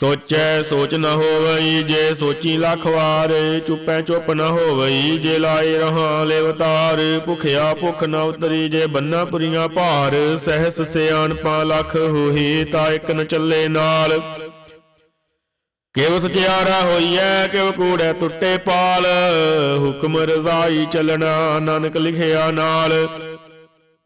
ਸੋਚੈ ਸੋਚ ਨ ਹੋਵਈ, ਜੇ ਸੋਚੀ ਲੱਖ ਵਾਰ, ਚੁੱਪੈ ਚੁੱਪ ਨ ਹੋਵਈ, ਜੇ ਲਾਏ ਰਹਾ ਲੇਵਤਾਰ ਭੁਖਿਆ ਭੁਖ ਨ ਉਤਰੀ, ਜੇ ਬੰਨਾ ਪੁਰੀਆਂ ਭਾਰ, ਸਹਿਸ ਸਿਆਣਪਾ ਲੱਖ ਹੋਈ ਤਾਂ ਇੱਕ ਨ ਚੱਲੇ ਨਾਲ। ਕਿਵ ਸਚਿਆਰਾ ਹੋਈਐ, ਕਿਵ ਕੂੜੈ ਟੁੱਟੇ ਪਾਲ, ਹੁਕਮ ਰਜ਼ਾਈ ਚਲਣਾ, ਨਾਨਕ ਲਿਖਿਆ ਨਾਲ।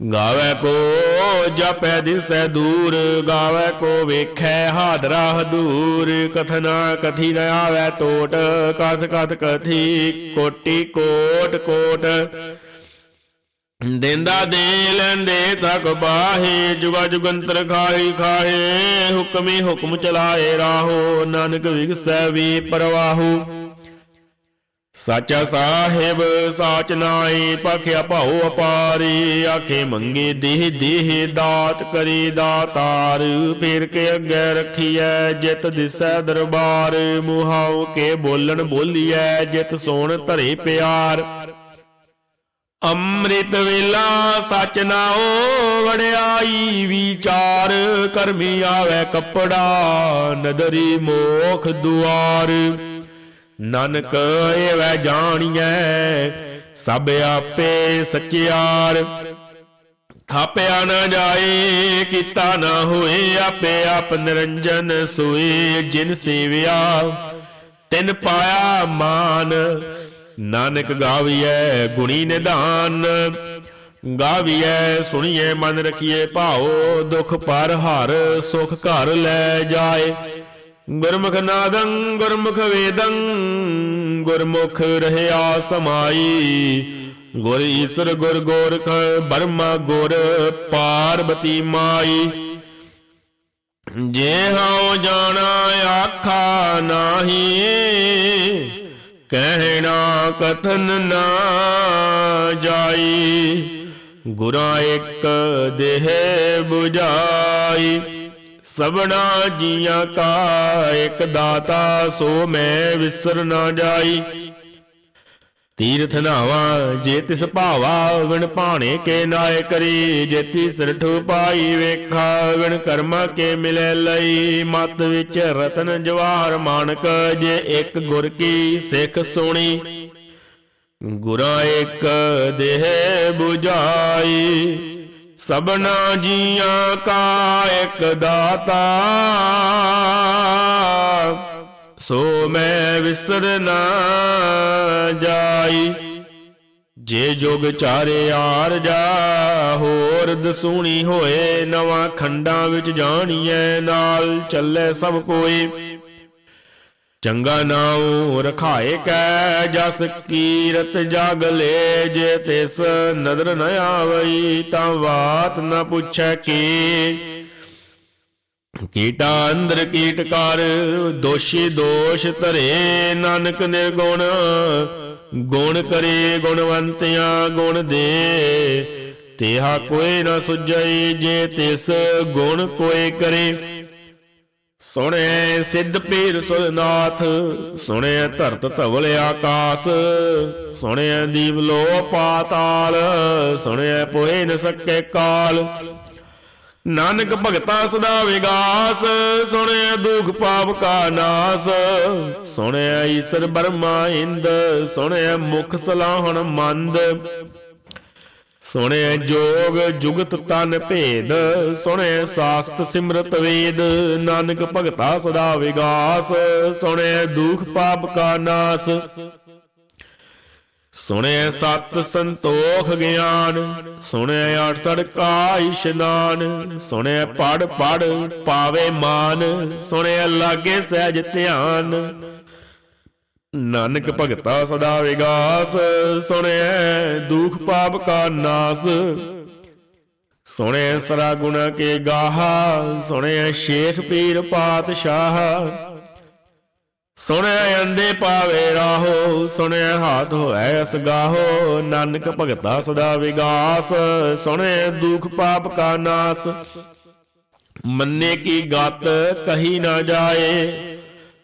ਗਾਵੇ ਕੋ ਜਪੈ ਦਿਸੈ ਦੂਰ, ਗਾਵੇ ਕੋ ਵੇਖੈ ਹਾਦਰਾ ਹਦੂਰ ਕਥਨਾ ਕਥੀ ਨ ਆਵੈ ਟੋਟ, ਕਥ ਕਥ ਕਥੀ ਕੋਟੀ ਕੋਟ ਕੋਟ। ਦੇਂਦਾ ਦੇ ਲੈਂਦੇ ਤਕ ਬਾਹੇ, ਜੁਗਾ ਜੁਗੰਤਰ ਖਾਹੀ ਖਾਹੇ, ਹੁਕਮੀ ਹੁਕਮ ਚਲਾਏ ਰਾਹੋ। ਨਾਨਕ ਵਿਗਸੈ ਵੀ ਪਰਵਾਹੂ। ਸਾਚਾ ਸਾਹਿਬ, ਸਾਚ ਨਾਈ ਪਖਿਆ ਭਾਉ ਅਪਾਰੀ, ਆਖੇ ਮੰਗੇ ਦੇਹ ਦੇਹ, ਦਾਤ ਕਰੀ ਦਾਤਾਰ। ਫੇਰ ਕੇ ਅੱਗੇ ਰਖੀਐ, ਜਿਤ ਦਿਸੈ ਦਰਬਾਰ। ਮੁਹਾਉ ਕੇ ਬੋਲਣ ਬੋਲੀਐ, ਜਿਤ ਸੋਣ ਧਰੇ ਪਿਆਰ। ਅੰਮ੍ਰਿਤ ਵੇਲਾ, ਸਚ ਨਾਉ ਵੜਿਆਈ ਵਿਚਾਰ। ਕਰਮੀ ਆਵੇ ਕੱਪੜਾ, ਨਦਰੀ ਮੋਖ ਦੁਆਰ। ਨਾਨਕ ਏਵੈ ਜਾਣੀਐ, ਸਭ ਆਪੇ ਸਚਿਆਰ। ਥਾਪਿਆ ਨਾ ਜਾਏ, ਕੀਤਾ ਨਾ ਹੋਏ, ਆਪੇ ਆਪ ਨਿਰੰਜਨ ਸੋਏ, ਜਿਨ ਸੇਵਿਆ, ਤਿਨ ਪਾਇਆ ਮਾਨ। ਨਾਨਕ ਗਾਵੀਐ, ਗੁਣੀ ਨਿਧਾਨ। ਗਾਵੀਐ ਸੁਣੀਏ ਮਨ ਰਖੀਏ ਭਾਉ, ਦੁਖ ਪਰ ਹਰ, ਸੁਖ ਘਰ ਲੈ ਜਾਏ। ਗੁਰਮੁਖ ਨਾਦੰ, ਗੁਰਮੁਖ ਵੇਦੰ, ਗੁਰਮੁਖ ਰਹਿਆ ਸਮਾਈ। ਗੁਰ ਈਸ਼ਰ, ਗੁਰ ਗੋਰਖ, ਬਰਮਾ ਗੁਰ ਪਾਰਬਤੀ ਮਾਈ। ਜੇ ਹਉ ਜਾਣਾ ਆਖਾ ਨਾਹੀ, ਕਹਿਣਾ ਕਥਨ ਨਾ ਜਾਈ। ਗੁਰਾਂ ਇੱਕ ਦੇਹ 부ਝਾਈ ਸਬਣਾ ਜੀਆਂ ਕਾ, ਇੱਕ ਦਾਤਾ ਸੋ ਮੈਂ ਵਿਸਰ ਨਾ ਜਾਈ। ਤੀਰਥ ਨਾਵਾ, ਜੇ ਤਿਸ ਭਾਵਾ, ਵਿਣ ਭਾਣੇ ਕੇ ਨਾਏ ਕਰੀ। ਜੇ ਤਿਸ ਪਾਈ ਵੇਖਾ, ਵਿਣ ਕਰਮਾ ਕੇ ਮਿਲੇ ਲਈ। ਮਤ ਵਿੱਚ ਰਤਨ ਜਵਾਹਰ ਮਾਨਕ, ਜੇ ਇੱਕ ਗੁਰ ਕੀ ਸਿੱਖ ਸੁਣੀ। ਗੁਰਾਂ ਇੱਕ ਦੇਹ 부ਝਾਈ ਸਬਨਾ ਜੀਆਂ ਕਾ ਇੱਕ ਦਾਤਾ। ਸੋ ਮੈਂ ਵਿਸਰ ਨਾ ਜਾਈ। ਜੇ ਜੋਗ ਚਾਰੇ ਆਰ ਜਾ, ਹੋਰ ਦਸੂਣੀ ਹੋਏ, ਨਵਾਂ ਖੰਡਾਂ ਵਿੱਚ ਜਾਣੀਐ, ਨਾਲ ਚੱਲੇ ਸਭ ਕੋਈ। ਚੰਗਾ ਨਾਉ ਰਖਾਏ ਕੈ ਜਸ ਕੀਰਤ ਜਗ ਲੈ ਜੇ ਤਿਸ ਨਦਰ ਨ ਆਵਈ ਤਾਂ ਬਾਤ ਨ ਪੁੱਛੈ ਕੀ। ਕੀਟਾ ਅੰਦਰ ਕੀਟ ਕਰ, ਦੋਸ਼ੀ ਦੋਸ਼ ਧਰੇ ਨਾਨਕ ਨਿਰਗੁਣ। ਗੁਣ ਕਰੇ ਗੁਣਵੰਤਿਆਂ ਗੁਣ ਦੇ, ਤੇਹਾ ਕੋਈ ਨ ਸੁਝਈ ਜੇ ਤਿਸ ਗੁਣ ਕੋਈ ਕਰੇ। ਸੁਣੇ ਸਿੱਧ ਪੀਰ ਸੁਨਾਥ ਸੁਣੇ ਧਰਤ ਧਵਲ ਆਕਾਸ, ਸੁਣੇ ਦੀਪ ਲੋ ਪਾਤਾਲ, ਸੁਣੇ ਪੋਏ ਨ ਸਕੇ ਕਾਲ। ਨਾਨਕ ਭਗਤਾ ਸਦਾ ਵਿਗਾਸ ਸੁਣਿਆ ਦੁਖ ਪਾਪ ਕਾ ਨਾਸ ਸੁਣਿਆ ਈਸ਼ਰ ਬਰਮਾ ਇੰਦ ਸੁਣਿਆ ਮੁਖ ਸਲਾਹਣ ਮੰਦ। ਸੁਣਿਆ ਜੋਗ ਜੁਗਤ ਤਨ ਭੇਦ ਸੁਣਿਆ ਸਾਸਤ ਸਿਮਰਤ ਵੇਦ, ਨਾਨਕ ਭਗਤਾ ਸਦਾ ਵਿਗਾਸ ਸੁਣਿਆ ਦੁਖ ਪਾਪ ਕਾ ਨਾਸ। ਸੁਣਿਆ ਸਤ ਸੰਤੋਖ ਗਿਆਨ ਸੁਣਿਆ ਅਠਸੜ ਕਾ ਇਸ਼ਨਾਨ ਸੁਣਿਆ ਪੜ ਪੜ ਪਾਵੇ ਮਾਨ ਸੁਣਿਆ ਲਾਗੇ ਸਹਿਜ ਧਿਆਨ। ਨਾਨਕ ਭਗਤਾ ਸਦਾ ਵਿਗਾਸ ਸੁਣਿਆ ਦੁਖ ਪਾਪ ਕਾ ਨਾਸ। ਸੁਣਿਆ ਸਰਾ ਗੁਣ ਕੇ ਗਾਹਾ ਸੁਣਿਆ ਸ਼ੇਖ ਪੀਰ ਪਾਤਸ਼ਾਹ। ਸੁਣਿਆ ਅੰਦੇ ਪਾਵੇ ਰਾਹੋ ਸੁਣਿਆ ਹਾਥ ਹੋਇ ਅਸਗਾਹੋ, ਨਾਨਕ ਭਗਤਾ ਸਦਾ ਵਿਗਾਸ ਸੁਣਿਆ ਦੁਖ ਪਾਪ ਕਾ ਨਾਸ। ਮੰਨੇ ਕੀ ਗਤ ਕਹੀ ਨਾ ਜਾਏ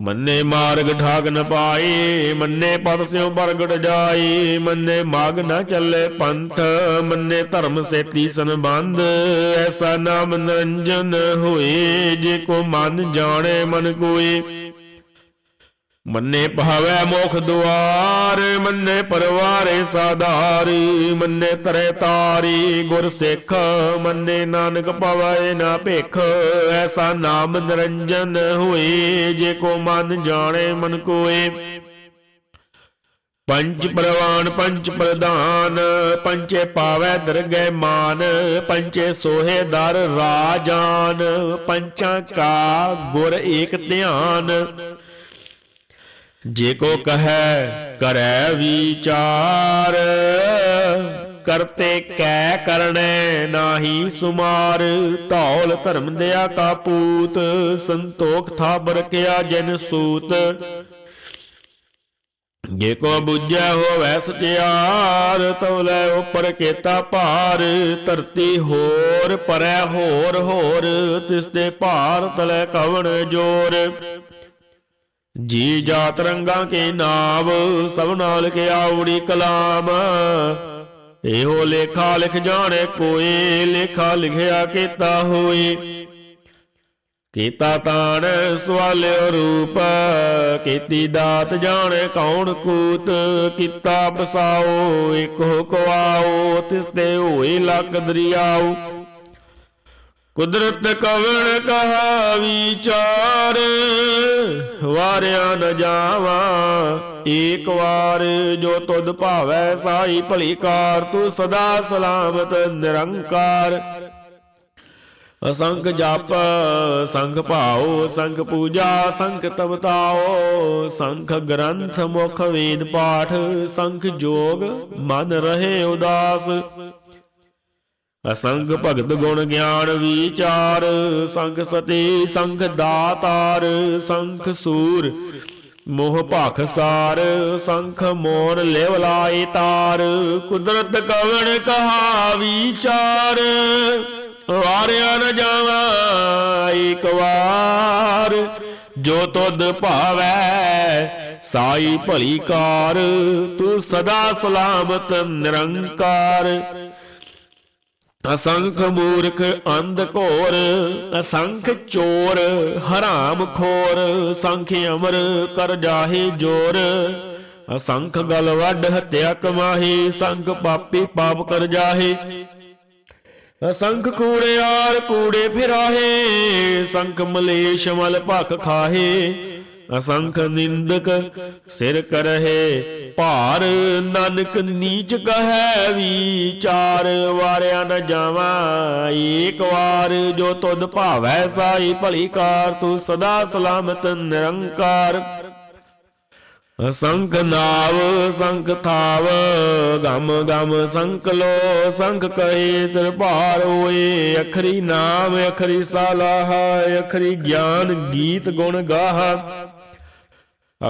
ਮੰਨੇ ਮਾਰਗ ਠਾਗ ਨ ਪਾਏ ਮੰਨੇ ਪਦ ਸਿਉ ਪ੍ਰਗਟ ਜਾਏ ਮੰਨੇ ਮਾਗ ਨ ਚੱਲੇ ਪੰਥ, ਮੰਨੇ ਧਰਮ ਸੇਤੀ ਸੰਬੰਧ, ਐਸਾ ਨਾਮ ਨਿਰੰਜਨ ਹੋਏ ਜੇ ਕੋ ਮਨ ਜਾਣੇ ਮਨ ਕੋਏ ਮੰਨੇ ਭਾਵੇ ਮੁਖ ਦੁਆਰ, ਮੰਨੇ ਪਰਵਾਰੇ ਸਾਧਾਰੀ, ਮੰਨੇ ਤਰੇ ਤਾਰੀ, ਗੁਰ ਸਿੱਖ, ਮੰਨੇ ਨਾਨਕ ਪਵੈ ਨਾ ਭਿਖ। ਐਸਾ ਨਾਮ ਨਿਰੰਜਨ ਹੋਏ, ਜੇ ਕੋ ਮਨ ਜਾਣੇ ਮਨ ਕੋਏ। ਪੰਜ ਪ੍ਰਵਾਨ, ਪੰਜ ਪ੍ਰਧਾਨ ਪੰਚੇ ਪਾਵੈ ਦਰਗਹਿ ਮਾਨ ਪੰਚੇ ਸੋਹੇ ਦਰ ਰਾਜਾਨ ਪੰਚਾਂ ਕਾ ਗੁਰ ਏਕ ਧਿਆਨ। ਜੇ ਕੋ ਕਹੈ, ਕਰੈ ਵਿਚਾਰ। ਕਰਤੇ ਕੈ ਕਰਣੈ ਨਾਹੀ ਸੁਮਾਰ। ਧੌਲ ਧਰਮ ਦਿਆ ਕਾ ਪੂਤ, ਸੰਤੋਖ ਥਾ ਬਰਕਿਆ ਜਨ ਸੂਤ। ਜੇ ਕੋ ਬੁੱਝੈ ਹੋਵੈ ਸਚਿਆਰ, ਤਉ ਲੈ ਉਪਰ ਕੇਤਾ ਭਾਰ। ਧਰਤੀ ਹੋਰ ਪਰੈ ਹੋਰ ਹੋਰ, ਤਿਸ ਦੇ ਭਾਰ ਤਲੇ ਕਵਣ ਜੋਰ। ਜੀ ਜਾਤ ਰੰਗਾਂ ਕੇ ਨਾਮ, ਸਭ ਨਾਲ ਕੇ ਆਉੜੀ ਕਲਾਮ। ਇਹੋ ਲੇਖਾ ਲਿਖ ਜਾਣੇ ਕੋਈ ਲੇਖਾ ਲਿਖਿਆ ਕੀਤਾ ਹੋਏ। ਕੀਤਾ ਤਾਣ ਸਵਾਲਿਓ ਰੂਪ, ਕੀਤੀ ਦਾਤ ਜਾਣੇ ਕੌਣ ਕੂਤ, ਕੀਤਾ ਬਸਾਓ ਇਕ ਕਵਾਓ ਤਿਸ ਤੇ ਹੋਈ ਲੱਕ ਦਰਿਆਓ। ਕੁਦਰਤ ਕਵਣ ਕਹਾ ਵਿਚਾਰ ਵਾਰਿਆ ਨ ਜਾਵਾ। ਏਕ ਵਾਰ ਜੋ ਤੁਧ ਭਾਵੈ ਸਾਈ ਭਲੀ ਕਾਰ ਤੂੰ ਸਦਾ ਸਲਾਮਤ ਨਿਰੰਕਾਰ। ਅਸੰਖ ਜਪ ਸੰਖ ਭਾਉ ਸੰਖ ਪੂਜਾ ਸੰਖ ਤਵਤਾਓ ਸੰਖ ਗ੍ਰੰਥ ਮੁਖ ਵੇਦ ਪਾਠ, ਸੰਖ ਜੋਗ ਮਨ ਰਹੇ ਉਦਾਸ। ਅਸੰਗ ਭਗਤ ਗੁਣ ਗਿਆਨ ਵਿਚਾਰ ਸੰਖ ਸਤੀ ਸੰਖ ਦਾਤਾਰ, ਸੰਖ ਸੂਰ, ਮੋਹ ਭਖ ਸਾਰ, ਸੰਖ ਮੋਰ ਲਿਵ ਲਾਏ ਤਾਰ, ਕੁਦਰਤ ਕਵਣ ਕਹਾ ਵਿਚਾਰ ਵਾਰਿਆ ਨ ਜਾਵਾ ਇੱਕ ਵਾਰ, ਜੋ ਤੁਧ ਭਾਵੈ ਸਾਈ ਭਲੀ ਕਾਰ, ਤੂੰ ਸਦਾ ਸਲਾਮਤ ਨਿਰੰਕਾਰ। ਅਸੰਖ ਮੂਰਖ ਅੰਧ ਘੋਰ ਅਸੰਖ ਚੋਰ, ਹਰਾਮ ਖੋਰ, ਸੰਖ ਅਮਰ ਕਰ ਜਾਹੇ ਜੋਰ। ਅਸੰਖ ਗਲ ਵੱਡ ਹਤਿਆ ਕਮਾਹੀ, ਸੰਖ ਪਾਪੀ ਪਾਪ ਕਰ ਜਾਹੇ। ਅਸੰਖ ਕੂੜਿਆਰ ਕੂੜੇ ਫਿਰਾਹੇ, ਸੰਖ ਮਲੇਸ਼ ਮਲ ਭਖ ਖਾਹੇ। ਅਸੰਖ ਨਿੰਦਕ ਸਿਰ ਕਰਹਿ, ਭਾਰ ਨਾਨਕ ਨੀਚ ਕਹੈ ਵਿਚਾਰ, ਵਾਰਿਆ ਨ ਜਾਵਾ ਏਕ ਵਾਰ, ਜੋ ਤੁਧ ਭਾਵੈ ਸਾਈ ਭਲੀ ਕਾਰ, ਤੂੰ ਸਦਾ ਸਲਾਮਤ ਨਿਰੰਕਾਰ। ਸੰਖ ਨਾਵ, ਸੰਖ ਥਾਵ, ਗਮ ਗਮ ਸੰਖ ਲੋ, ਸੰਖ ਕਹੇ ਸਿਰ ਭਾਰ ਹੋਏ, ਅਖਰੀ ਨਾਮ, ਅਖਰੀ ਸਾਲਾਹ ਅਖਰੀ ਗਿਆਨ, ਗੀਤ ਗੁਣ ਗਾਹ।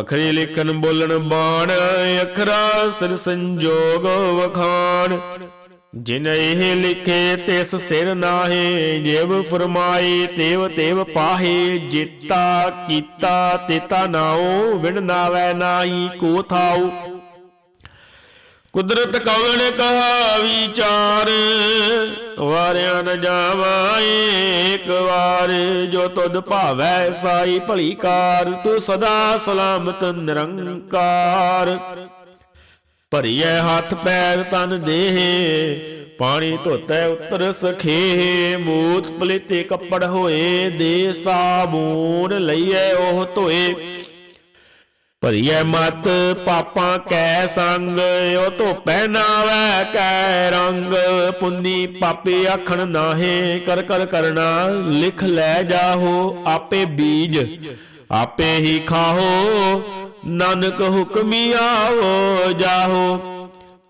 ਅਖਰੀ ਲਿਖਨ ਬੋਲਣ ਬਾਣ, ਅਖਰਾ ਸਿਰ ਸੰਜੋਗ ਵਖਾਣ। ਜਿਨ ਇਹ ਲਿਖੇ, ਤਿਸ ਸਿਰ ਨਾਹੇ, ਜਿਵ ਫਰਮਾਏ, ਤੇਵ ਤੇਵ ਪਾਹੇ, ਜਿਤਾ ਕੀਤਾ, ਤੇਤਾ ਨਾਉ, ਵਿਣ ਨਾਵੈ ਨਾਹੀ, ਕੋ ਥਾਉ। ਕੁਦਰਤ ਕਵਣ ਕਹਾ ਵਿਚਾਰ ਵਾਰਿਆ ਨ ਜਾਵਾ ਏਕ ਵਾਰ, ਜੋ ਤੁਧ ਭਾਵੈ ਸਾਈ ਭਲੀ ਕਾਰ ਤੂੰ ਸਦਾ ਸਲਾਮਤ ਨਿਰੰਕਾਰ। ਭਰੀਐ ਹੱਥ ਪੈਰ ਤਨ ਦੇਹ, ਪਾਣੀ ਧੋਤੈ ਉਤਰ ਸਖੇ, ਮੂਤ ਪਲੀਤੇ ਕੱਪੜ ਹੋਏ ਦੇ ਸਾਬੂਨ ਲਈਐ ਉਹ ਧੋਏ। ਭਰੀਐ ਮਤ, ਪਾਪਾਂ ਕੈ ਸੰਗ, ਉਹ ਧੋ ਪਹਿਨਾਵੈ ਕੈ ਰੰਗ। ਪੁੰਨੀ ਪਾਪੇ ਆਖਣ ਨਾਹੇ, ਕਰ ਕਰ ਕਰਨਾ ਲਿਖ ਲੈ ਜਾਹੋ ਆਪੇ ਬੀਜ। ਆਪੇ ਹੀ ਖਾਹੋ, ਨਾਨਕ ਹੁਕਮੀ ਆਵੋ ਜਾਹੋ।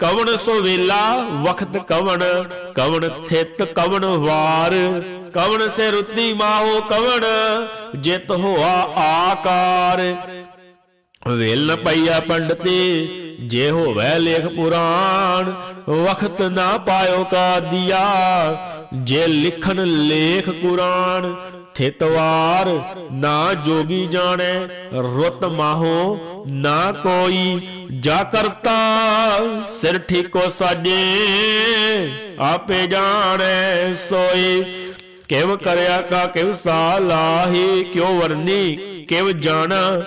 ਕਵਣ ਸੋ ਵੇਲਾ, ਵਖਤ ਕਵਣ ਕਵਣ ਥਿਤ ਕਵਣ ਵਾਰ। ਕਵਣ ਸੇ ਰੁੱਤੀ ਮਾਹੋ ਕਵਣ, ਜਿਤ ਹੋਆ ਆਕਾਰ। ਵੇਲ ਨ ਪਈਆ ਪੰਡਤੀ, ਜੇ ਹੋਵੇ ਲੇਖ ਪੁਰਾਣ, ਵਖਤ ਨਾ ਪਾਇਓ ਕਾ ਦਿਆ ਜੇ ਲਿਖਣ ਲੇਖ ਕੁਰਾਨ। ਥਿਤਵਾਰ ਨਾ ਜੋਗੀ ਜਾਣੈ, ਰੁੱਤ ਮਾਹੋ, ਨਾ ਕੋਈ ਜਾ ਕਰਤਾ। ਸਿਰ ਠੀਕੋ ਸਾਜੇ, ਆਪੇ ਜਾਣੈ ਸੋਈ। ਕਿਵ ਕਰਿਆ ਕਾ ਕਿਵ ਸਾਲਾਹੀ ਕਿਉ ਵਰਨੀ ਕਿਵ ਜਾਣਾ।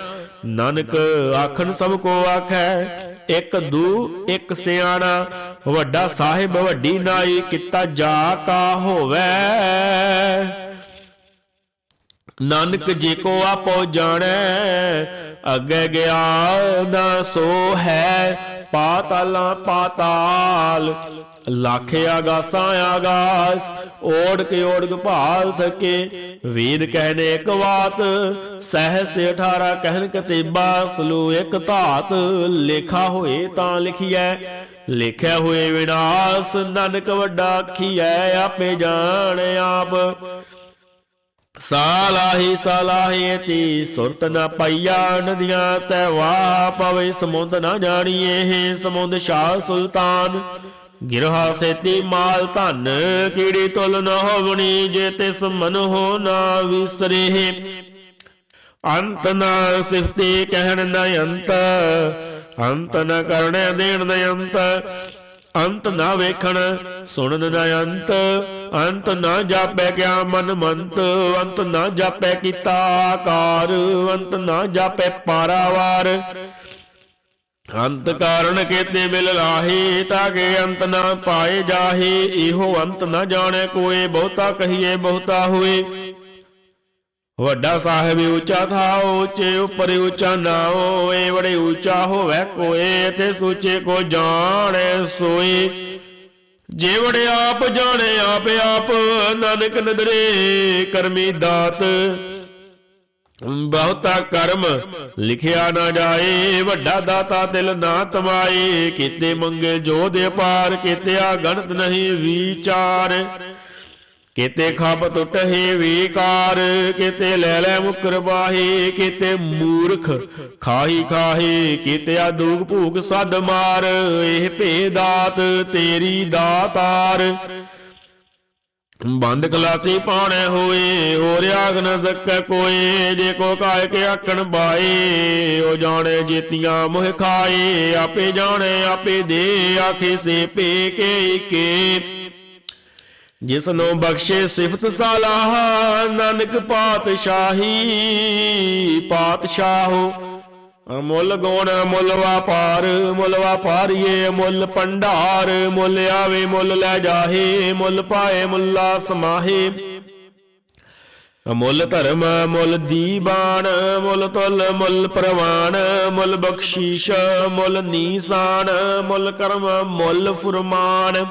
ਨਾਨਕ ਆਖਣ ਸਭ ਕੋ ਆਖੈ, ਇੱਕ ਦੂ, ਇੱਕ ਸਿਆਣਾ, ਵੱਡਾ ਸਾਹਿਬ ਵੱਡੀ ਨਾਈ, ਕੀਤਾ ਜਾ ਕਾ ਹੋਵੇ। ਨਾਨਕ ਜੀ ਕੋ ਆਪੋ ਜਾਣੈ, ਅੱਗੇ ਗਿਆ ਨਾ ਸੋ ਹੈ, ਪਾਤਾਲਾਂ ਪਾਤਾਲ, ਲੱਖ ਆਗਾਸਾਂ ਆਗਾਸ, ਓੜ ਕੇ ਓੜਗ ਭਾਲ ਥਕੇ। ਵੇਦ ਕਹਿਨੇ ਇੱਕ ਬਾਤ, ਸਹਸ 18 ਕਹਿਨ ਕਤੇਬਾ, ਸਲੂ ਇੱਕ ਧਾਤ, ਲੇਖਾ ਹੋਏ ਤਾਂ ਲਿਖੀਐ। ਲਿਖਿਆ ਹੋਏ ਵਿਨਾਸ਼, ਨਾਨਕ ਵੱਡਾ ਆਖੀਐ, ਆਪੇ ਜਾਣ ਆਪ। ਸਾਲਾਹੀ ਸਾਲਾਹੀ ਤੀ ਸੁਰਤ ਨਾ ਪਈਆ ਨਦੀਆਂ ਤੈ ਵਾ ਪਵੇ ਸਮੁੰਦ ਨਾ ਜਾਣੀਏ ਸਮੁੰਦ ਸ਼ਾਹ ਸੁਲਤਾਨ। ਗਿਰਹਾ ਸੇਤੀ ਮਾਲ ਧਨ ਕੀੜੀ ਤੁਲ ਨਾ ਹੋਵਣੀ ਜੇ ਤਿਸ ਮਨ ਹੋ ਨਾ ਵਿਸਰੇ। ਅੰਤ ਨਾ ਸਿਫਤੇ ਕਹਿਣ ਨ ਅੰਤ ਅੰਤ ਨ ਕਰਣੇ ਦੇਣ ਨ ਅੰਤ। ਅੰਤ ਨਾ ਵੇਖਣ, ਸੁਣਨ ਨਾ ਅੰਤ ਅੰਤ ਨਾ ਜਾਪੈ ਕਿਆ ਮਨ ਮੰਤ, ਅੰਤ ਨਾ ਜਾਪੈ ਕੀਤਾ ਆਕਾਰ, ਅੰਤ ਨਾ ਜਾਪੈ ਪਾਰਾਵਾਰ। ਅੰਤ ਕਾਰਨ ਕੇਤੇ ਮਿਲ ਲਾਹੇ ਤਾਕੇ ਅੰਤ ਨਾ ਪਾਏ ਜਾਹੇ, ਇਹੋ ਅੰਤ ਨਾ ਜਾਣੈ ਕੋਏ ਬਹੁਤਾ ਕਹੀਏ ਬਹੁਤਾ ਹੋਏ। ਵੱਡਾ ਸਾਹਿਬ ਉੱਚਾ ਥਾ ਉੱਚੇ ਉੱਪਰ ਉੱਚਾ ਨਾਉ ਏ ਬੜੇ ਉੱਚਾ ਹੋਵੇ ਕੋਏ ਤੇ ਸੂਚੇ ਕੋ ਜਾਣੈ ਸੋਈ ਜੇ ਵੜੇ ਆਪ ਜਾਣੇ, ਆਪ ਆਪ ਨਾਨਕ ਨਦਰੇ ਕਰਮੀ ਦਾਤ। ਬਹੁਤਾ ਕਰਮ ਲਿਖਿਆ ਨਾ ਜਾਏ, ਵੱਡਾ ਦਾਤਾ ਦਿਲ ਨਾ ਤਮਾਏ। ਕੀਤੇ ਮੰਗੇ ਜੋ ਦੇ ਪਾਰ ਕੀਤੇ ਆ ਗਣਤ ਨਹੀਂ ਵਿਚਾਰ। ਕਿਤੇ ਖੱਬ ਟੁੱਟੇ ਵਿਕਾਰ, ਕੀਤੇ ਲੈ ਲੈ ਮੁਕਰ ਬਾਹੇ, ਕੀਤੇ ਮੂਰਖ ਖਾਹੀ ਖਾਹੇ, ਕੀਤੇ ਆ ਦੂਗ ਭੂਖ ਸਦ ਮਾਰ, ਇਹ ਭੇਦਾਤ ਤੇਰੀ ਦਾਤਾਰ। ਬੰਦ ਕਲਾਸੀ ਪਾਣੇ ਹੋਏ ਹੋ ਰਿਆਗ ਨ ਸਕੈ ਕੋਏ ਜੇ ਕੋ ਕਾਇ ਕੇ ਆਖਣ ਬਾਏ ਉਹ ਜਾਣੇ ਜੀਤੀਆਂ ਮੋਹ ਖਾਏ ਆਪੇ ਜਾਣੇ, ਆਪੇ ਦੇ ਆਖੇ ਸੇ ਪੇ ਕੇ ਕੇ ਜਿਸ ਨੂੰ ਬਖਸ਼ੇ ਸਿਫਤ ਸਾਲਾਹ, ਨਾਨਕ ਪਾਤਸ਼ਾਹੀ, ਪਾਤਸ਼ਾਹੋ। ਮੁੱਲ ਗੁਣ, ਮੁੱਲ ਵਾਪਾਰ, ਮੁੱਲ ਵਾਪਾਰੀਏ, ਮੁੱਲ ਪੰਡਾਰ ਮੁੱਲ ਆਵੇ, ਮੁੱਲ ਲੈ ਜਾਹੇ, ਮੁੱਲ ਪਾਏ, ਮੁੱਲਾ ਸਮਾਹੇ ਮੁੱਲ ਧਰਮ, ਮੁੱਲ ਦੀਬਾਨ, ਮੁੱਲ ਤੁਲ, ਮੁੱਲ ਪ੍ਰਵਾਨ, ਮੁੱਲ ਬਖਸ਼ੀਸ਼, ਮੁੱਲ ਨੀਸਾਨ, ਮੁੱਲ ਕਰਮ, ਮੁੱਲ ਫੁਰਮਾਨ।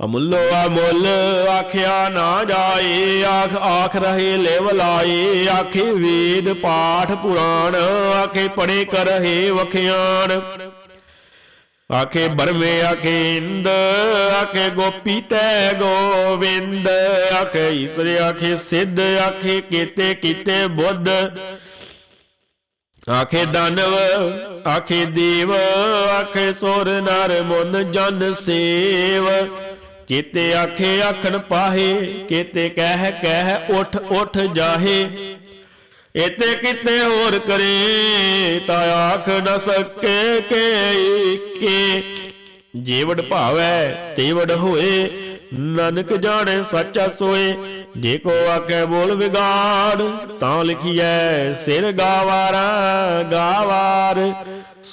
ਅਮੁੱਲੋ ਅਮੁੱਲ ਆਖਿਆ ਨਾ ਜਾਏ, ਆਖ ਆਖ ਰਹੇ ਲੇਵ ਲਾਏ, ਆਖੇ ਵੇਦ ਪਾਠ ਪੁਰਾਣ, ਆਖੇ ਪੜੇ ਕਰਹੇ ਵਖਿਆਣ। ਆਖੇ ਬਰਵੇ ਆਖੇ ਇੰਦ, ਆਖੇ ਗੋਪੀ ਤੈ ਗੋਵਿੰਦ, ਆਖੇ ਈਸ਼ਰ ਆਖੇ ਸਿੱਧ, ਆਖੇ ਕੀਤੇ ਕੀਤੇ ਬੁੱਧ। ਆਖੇ ਦਾਨਵ, ਆਖੇ ਦੇਵ, ਆਖੇ ਸੁਰ ਨਰ ਮਨ ਜਨ ਸੇਵ। ਕੀਤੇ ਆਖੇ ਆਖਣ ਪਾਹੇ, ਕੀਤੇ ਕਹਿ ਕਹਿ ਉਠ ਉਠ ਜਾਹੇ। ਇਤੇ ਕਿਤੇ ਹੋਰ ਕਰੇ ਤਾਂ ਆਖ ਨ ਸਕੇ ਕੇ ਕੇ ਜੀਵੜ ਭਾਵੈ, ਤੇਵੜ ਹੋਏ, ਨਾਨਕ ਜਾਣੇ ਸੱਚਾ ਸੋਏ। ਜੇ ਕੋ ਆਖੇ ਬੋਲ ਵਿਗਾੜ, ਤਾਂ ਲਿਖੀਐ, ਸਿਰ ਗਾਵਾਰਾ ਗਾਵਾਰ।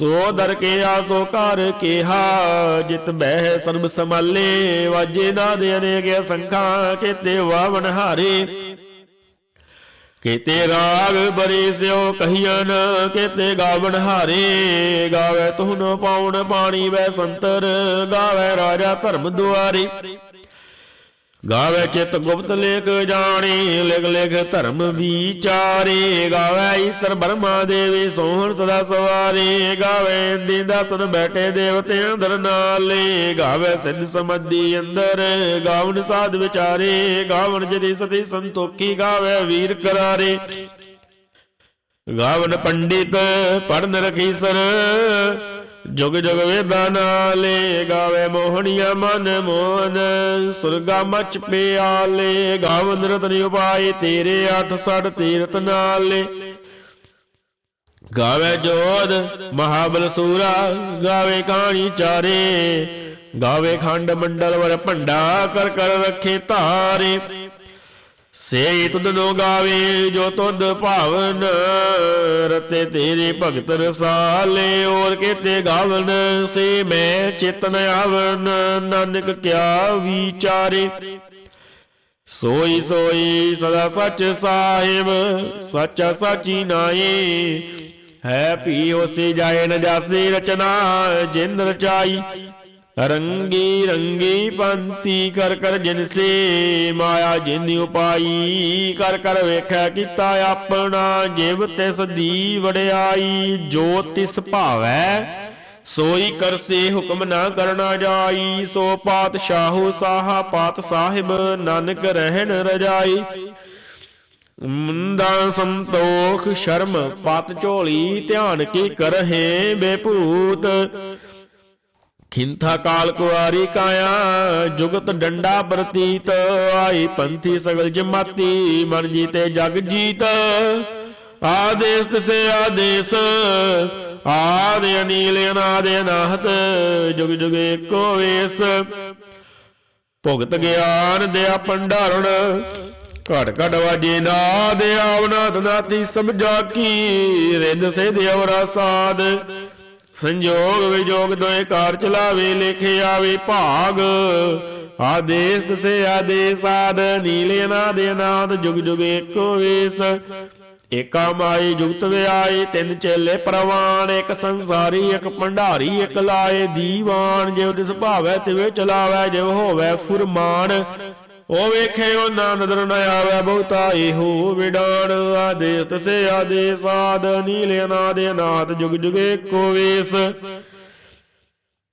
ਸੋ ਦਰ ਕੇ ਆਸੋ ਕਰ ਕਿਹਾ, ਜਿਤ ਬਹਿ ਸਰਬ ਸੰਭਾਲੇ, ਵਾਜੇ ਨਾ ਅਨੇਕ ਸੰਖਾਂ, ਕੀਤੇ ਵਾਵਨ ਹਾਰੇ। ਕੀਤੇ ਰਾਗ ਬਰੀ ਸਿਓ ਕਹੀਆਂ ਕੀਤੇ ਗਾਵਣ ਹਾਰੇ। ਗਾਵੇ ਤੁਹਨ ਪਾਉਣ ਪਾਣੀ ਵੈ ਸੰਤਰ, ਗਾਵੇ ਰਾਜਾ ਧਰਮ ਦੁਆਰੇ। ਗਾਵੇ ਚਿਤ ਗੁਪਤ ਲੇਖ ਜਾਣੀ, ਲਿਖ ਲਿਖ ਧਰਮ ਵਿਚਾਰੇ। ਗਾਵੇ ਈਸ਼ਰ ਬਰਮਾ ਦੇਵੀ, ਸੋਹਣ ਸਦਾ ਸਵਾਰੇ। ਗਾਵੇ ਦੀਦਾ ਤੁਨ ਬੈਠੇ ਦੇਵਤੇ ਅੰਦਰ ਨਾਲੇ। ਗਾਵੇ ਸਿੱਧ ਸਮੱਦੀ ਅੰਦਰ ਗਾਵਨ ਸਾਧ ਵਿਚਾਰੇ। ਗਾਵਨ ਜਦੀ ਸਤੀ ਸੰਤੋਖੀ, ਗਾਵੇ ਵੀਰ ਕਰਾਰੇ। ਗਾਵਨ ਪੰਡਿਤ ਪੜਨ ਰਖੀਸਰ। ਜੁਗ ਜੁਗ ਵੇਦਾਂ ਨਾਲੇ ਗਾਵੇ ਮੋਹਣੀਆ ਮਨ ਮੋਹਨ, ਸੁਰਗਾ ਮਚ ਪਿਆਲੇ, ਗਾਵਨ ਰਤਨ ਉਪਾਏ, ਤੇਰੇ ਅੱਠ ਸੜ ਤੀਰਤ ਨਾਲੇ। ਗਾਵੇ ਜੋਧ ਮਹਾਬਲ ਸੂਰਾ, ਗਾਵੇ ਕਹਾਣੀ ਚਾਰੇ, ਗਾਵੇ ਖੰਡ ਮੰਡਲ ਵਰ ਭੰਡਾ, ਕਰ ਕਰ ਰੱਖੇ ਧਾਰੇ ਸੇ ਤੁਧ ਨੋ ਗਾਵੇ ਜੋ ਤੁਧ ਭਾਵਨ, ਰਤੇ ਤੇਰੇ ਭਗਤ ਰਸਾਲੇ ਔਰ ਕੀਤੇ ਗਾਵਨ, ਸੇ ਮੈਂ ਚਿਤਨ ਆਵਨ, ਨਾਨਕ ਕਿਆ ਵਿਚਾਰੇ। ਸੋਈ ਸੋਈ ਸਦਾ ਸੱਚ ਸਾਹਿਬ, ਸੱਚਾ ਸਾਚੀ ਨਾਈ ਹੈ ਪੀ ਹੋਸੀ ਜਾਏ ਨ ਜਾਸੀ ਰਚਨਾ ਜਿੰਦ ਰਚਾਈ ਰੰਗੀ ਰੰਗੀ ਪੰਤੀ ਕਰ ਕਰ ਜਿਨ ਮਾਇਆ ਜਿਨ ਉਪਾਈ ਕਰ ਕਰ ਵੇਖੈ ਕੀਤਾ ਆਪਣਾ ਜਿਵ ਤਿਸ ਦੀ ਵਡਿਆਈ, ਜੋ ਤਿਸ ਭਾਵੈ, ਸੋਈ ਕਰਸੇ ਹੁਕਮ ਨਾ ਕਰਨਾ ਜਾਈ, ਸੋ ਪਾਤਸ਼ਾਹੂ ਸਾਹਾ ਪਾਤ ਸਾਹਿਬ ਨਾਨਕ ਰਹਿਣ ਰਜਾਈ। ਮੁੰਦਾ ਸੰਤੋਖ ਸ਼ਰਮ ਪਤ ਝੋਲੀ ਧਿਆਨ ਕੀ ਕਰਹਿ ਬੇਭੂਤ ਖਿੰਥਾ ਕਾਲ ਕੁਆਰੀ ਕਾਇਆ, ਜੁਗਤ ਡੰਡਾ ਪ੍ਰਤੀਤ, ਆਈ ਪੰਥੀ ਸਗਲ ਜਮਾਤੀ, ਮਨ ਜੀਤੇ ਜਗ ਜੀਤ। ਆਦੇਸ ਤਿਸੇ ਆਦੇਸ, ਆਦਿ ਅਨੀਲ ਅਨਾਦਿ ਅਨਾਹਤ, ਜੁਗ ਜੁਗ ਏਕੋ ਵੇਸ। ਭੁਗਤ ਗਿਆਨ ਦਿਆ ਭੰਡਾਰਣ ਘੜ ਘੜ ਵਾਜੇ ਨਾਦ ਆਵਨਾਦ ਨਾਤੀ ਸਮਝਾ ਕੀ ਰਿੰਦ ਸੇ ਦਿਵਰਾ ਸਾਧ। ਸੰਜੋਗ ਵਿਜੋਗ ਦੋਏ ਕਾਰ ਚਲਾਵੇ, ਲਿਖੇ ਆਵੇ ਭਾਗ। ਆਦੇਸ ਤਸੇ ਆਦੇਸ, ਆਦ ਨੀਲੇ ਨਾਦ ਜੁਗ ਜੁਗ ਏਕੋ ਵੇਸ। ਏਕਾ ਮਾਈ ਜੁਗਤ ਵਿਆਈ ਤਿੰਨ ਚੇਲੇ ਪ੍ਰਵਾਨ, ਇੱਕ ਸੰਸਾਰੀ, ਇੱਕ ਭੰਡਾਰੀ, ਇੱਕ ਲਾਏ ਦੀਵਾਨ। ਜਿਵ ਤਿਸ ਭਾਵੈ ਤਿਵੇਂ ਚਲਾਵੈ ਜਿਵ ਹੋਵੈ ਫੁਰਮਾਨ। ਉਹ ਵੇਖੇ ਉਹ ਨਾ ਨਦਰ ਨ ਆਵੈ, ਬਹੁਤਾ ਇਹੋ ਵਿਡਾਣ ਆਦੇਸ ਤਸੇ ਆਦੇਸ ਆਦ ਨੀਲੇ ਅਨਾਦ ਅਨਾਦ, ਜੁਗ ਜੁਗ ਏਕੋ ਵੇਸ।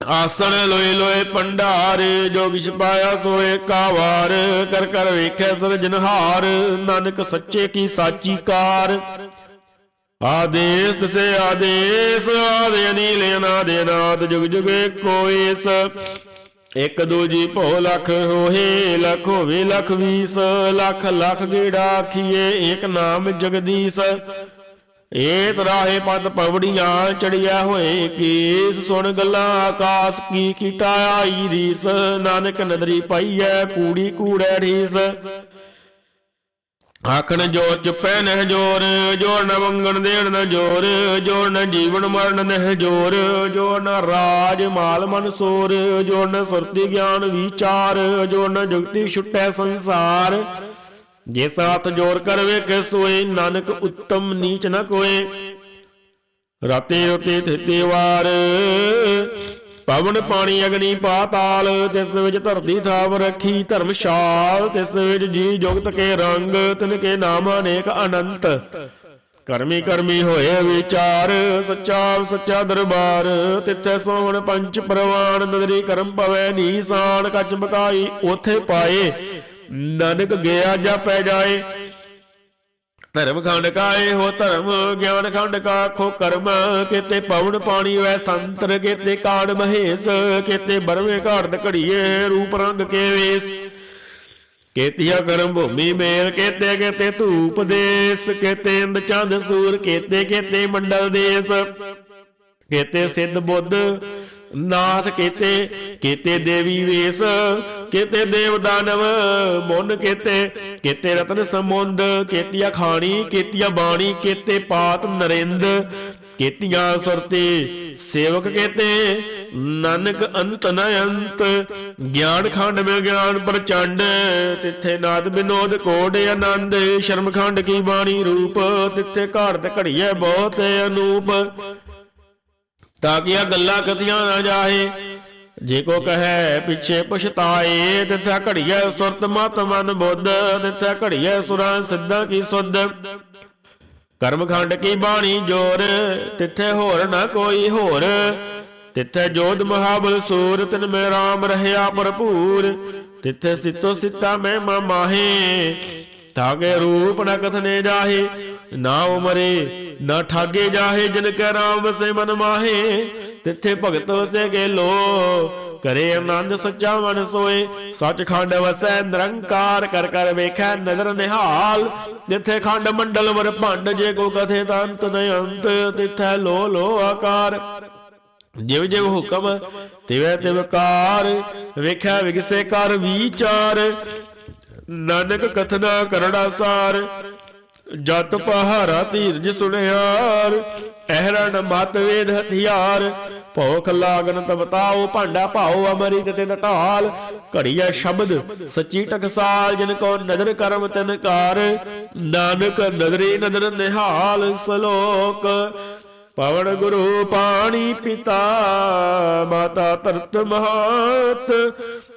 ਆਸਣ ਲੋਏ ਲੋਏ ਭੰਡਾਰ ਜੋ ਵਿਸ਼ ਪਾਇਆ ਸੋਏ ਕਾਵਾਰ। ਕਰ ਕਰ ਵੇਖੈ ਸਰਜਨਹਾਰ ਨਾਨਕ ਸੱਚੇ ਕੀ ਸਾਚੀ ਕਾਰ। ਆਦੇਸ ਤਸੇ ਆਦੇਸ ਆਦੇ ਅਨੀਲ ਅਨਾਦ ਅਨਾਦ, ਜੁਗ ਜੁਗੇ ਏਕੋ ਇਕ ਦੂਜੀ ਭੋ ਲਖ ਹੋਏ, ਲਖ ਹੋਵੇ, ਲਖ ਵੀਸ, ਲਖ ਲਖ ਗੇੜਾ ਆਖੀਏ, ਏਕ ਨਾਮ ਜਗਦੀਸ਼। ਏ ਤਰਾਹੇ ਪਦ ਪਵੜੀਆਂ ਚੜਿਆ ਹੋਏ, ਕੇਸ ਸੁਣ ਗੱਲਾਂ ਆਕਾਸ, ਕੀ ਕੀਟਾ ਆਈ ਰੀਸ। ਨਾਨਕ ਨਦਰੀ ਪਾਈਐ, ਕੂੜੀ ਕੂੜੈ ਰੀਸ। ਆਖਣ ਜੋਰ ਚੁਪੈ ਨਹਿ ਜੋਰ ਜੋਰ ਨ ਮੰਗਣ ਦੇਣ ਨ ਜੋਰ ਜੋਰ ਨ ਜੀਵਨ ਮਰਨ ਨਹਿ ਜੋਰ ਜੋਰ ਨ ਰਾਜ ਮਾਲ ਮਨ ਸੋਰ, ਜੋਰ ਨ ਸੁਰਤੀ ਗਿਆਨ ਵਿਚਾਰ, ਜੋਰ ਨ ਜੁਗਤੀ ਛੁਟੈ ਸੰਸਾਰ। ਜੇ ਸਾਥ ਜੋਰ ਕਰ ਵੇਖੇ ਸੋਏ, ਨਾਨਕ ਉੱਤਮ ਨੀਚ ਨ ਕੋਏ। ਰਾਤੇ ਉਤੇ ਥਿਤੇ ਵਾਰ ਪਵਨ ਪਾਣੀ ਅਗਨੀ ਪਾਤਾਲ ਤਿਸ ਵਿੱਚ ਧਰਤੀ ਥਾਪ ਰੱਖੀ ਧਰਮਸ਼ਾਲ ਤਿਸ ਵਿੱਚ ਜੀ ਜੁਗਤ ਕੇ ਰੰਗ, ਤਿਨ ਕੇ ਨਾਮ ਅਨੇਕ ਅਨੰਤ। ਕਰਮੀ ਕਰਮੀ ਹੋਏ ਵਿਚਾਰ, ਸੱਚਾ ਸੱਚਾ ਦਰਬਾਰ, ਤਿੱਥੇ ਸੋਹਣ ਪੰਚ ਪ੍ਰਵਾਨ ਨਦਰੀ ਕਰਮ ਪਵੈ ਨੀਸਾਨ, ਕੱਚ ਬਕਾਈ ਉਥੇ ਪਾਏ। ਨਾਨਕ ਗਿਆ ਜਾ ਪੈ ਜਾਏ ਧਰਮ ਖੰਡ ਕਾ ਇਹੋ ਧਰਮ, ਗਿਆਨ ਖੰਡ ਕਾ ਖੋ ਕਰਮ। ਕਿਤੇ ਪਵਨ ਪਾਣੀ ਵੈ ਸੰਤਰ, ਕਿਤੇ ਕਾੜ ਮਹੇਸ਼। ਕਿਤੇ ਬਰਵੇਂ ਘਾੜਤ ਘੜੀਏ, ਰੂਪ ਰੰਗ ਕੇ ਵੇਸ। ਕੇਤੀਆ ਕਰਮ ਭੂਮੀ ਮੇਲ, ਕੇਤੇ ਕੇਤੇ ਧੂਪ ਦੇਸ। ਕੇਤੇ ਇੰਦ ਚੰਦ ਸੂਰ, ਕੇਤੇ ਕੇਤੇ ਮੰਡਲ ਦੇਸ। ਕੇਤੇ ਸਿੱਧ ਬੁੱਧ, ਨਾਥ ਕੇਤੇ ਕੇਤੇ ਦੇਵੀ ਵੇਸ। ਕੇਤੇ ਦੇਵ ਦਾਨਵ ਮੁੰਨ ਕੇਤੇ ਕੇਤੇ ਰਤਨ ਸਮੁੰਦ ਕੇਤੀਆ ਖਾਣੀ, ਕੇਤੀਆ ਬਾਣੀ, ਕੇਤੇ ਪਾਤ ਨਰਿੰਦ, ਕੇਤੀਆਂ ਸੁਰਤੀ ਸੇਵਕ ਕੇਤੇ, ਨਾਨਕ ਅੰਤ ਨ ਅੰਤ, ਗਿਆਨ ਖੰਡ ਮੇ ਗਿਆਨ ਪ੍ਰਚੰਡ, ਤਿੱਥੇ ਨਾਦ ਬਿਨੋਦ ਕੋਡ ਆਨੰਦ, ਸ਼ਰਮ ਖੰਡ ਕੀ ਬਾਣੀ ਰੂਪ, ਤਿੱਥੇ ਘਾੜਤ ਘੜੀਐ ਬਹੁਤ ਅਨੂਪ, ਤਾਂ ਕਿ ਆ ਗੱਲਾਂ ਕਦੀਆਂ ਨਾ ਜਾਹੇ। ਜੇ ਕੋ ਕਹੈ ਪਿਛੇ ਪਛਤਾਏ ਤਿਥੈ ਘੜੀਐ ਸੁਰਤ ਮਤ ਮਨ ਬੁੱਧ ਤਿਥੈ ਘੜੀਐ ਸੁਰਾਂ ਸਿੱਧਾਂ ਕੀ ਸੁਧ। ਕਰਮ ਖੰਡ ਕੀ ਬਾਣੀ ਜੋਰ ਤਿੱਥੇ ਹੋਰ ਨਾ ਕੋਈ ਹੋਰ। ਤਿੱਥੇ ਜੋਧ ਮਹਾਬਲ ਸੂਰ ਤਿਨ ਮੇ ਰਾਮ ਰਹਿਆ ਭਰਪੂਰ। ਤਿੱਥੇ ਸਿੱਤੋ ਸਿੱਤਾ ਮੈਂ ਮਾਹੇ। ਤਾਗੇ ਰੂਪ ਨ ਕਥਨੇ ਜਾਹੇ ਨਾ ਉਮਰੇ ਨਾ ਠਾਗੇ ਜਾਹੇ ਜਿਨ ਕੈ ਰਾਮ ਵਸੇ ਮਨ ਮਾਹੇ। ਤਿੱਥੇ ਭਗਤ ਵਸੇ ਕੇ ਲੋ ਕਰੇ ਆਨੰਦ ਸੱਚਾ ਮਨ ਸੋਏ। ਸੱਚਖੰਡ ਵਸੈ ਨਿਰੰਕਾਰ, ਕਰ ਕਰ ਵੇਖੈ ਨਦਰ ਨਿਹਾਲ। ਜਿੱਥੇ ਖੰਡ ਮੰਡਲ ਵਰ ਭੰਡ, ਜੇ ਕੋ ਕਥੇ ਤਾਂ ਅੰਤ ਨ ਅੰਤ, ਤਿੱਥੈ ਲੋ ਲੋ ਆਕਾਰ। ਜਿਵ ਜਿਵ ਹੁਕਮ, ਤਿਵੈ ਤਿਵ ਕਾਰ। ਵੇਖਿਆ ਵਿਗਸੇ ਕਰ ਵਿਚਾਰ। ਨਾਨਕ ਕਥਨਾ ਕਰੜਾ ਸਾਰ ਜਤ ਪਹਾਰਾ ਧੀਰਜ ਸੁਣਿਆਰ ਅਹਰਣ ਮਤ ਵੇਦ ਹਥਿਆਰ। ਭੋਖ ਲਾਗਨ ਤਬਤਾਓ ਭਾਂਡਾ ਭਾਓ ਅਮਰਿਤ ਤੇ ਢਾਲ। ਘੜੀਐ ਸ਼ਬਦ, ਸੱਚੀ ਟਕਸਾਲ, ਜਿਨ ਕੋ ਨਦਰ ਕਰਮ ਤਨ ਕਾਰ। ਨਾਨਕ ਨਦਰੀ ਨਦਰ ਨਿਹਾਲ ਸਲੋਕ। ਪਵਨ ਗੁਰੂ ਪਾਣੀ ਪਿਤਾ, ਮਾਤਾ ਤਰਤ ਮਹਾਤ।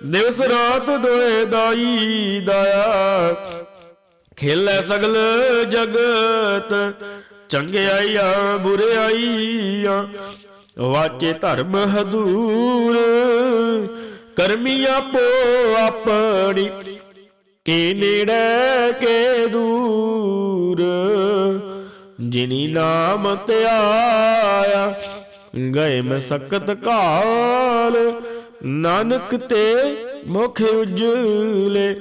ਦਿਵਸ ਰਾਤ ਦੋਏ ਦਾਈ ਦਇਆ। ਖੇਲੇ ਸਗਲ ਜਗਤ ਚੰਗਿਆਈਆਂ ਬੁਰਿਆਈਆਂ ਵਾਚੇ ਧਰਮ ਹਦੂਰ ਕਰਮੀ ਆਪੋ ਆਪਣੀ, ਕੇ ਨੇੜੇ ਕੇ ਦੂਰ। ਜਿਨੀ ਨਾਮ ਤੇ ਆਇਆ, ਗਏ ਮਸਕਤ ਕਾਲ, ਨਾਨਕ ਤੇ ਮੁਖ ਉਜਲੇ,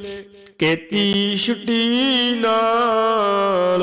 ਕੇਤੀ ਛੁਟੀ ਨਾਲ।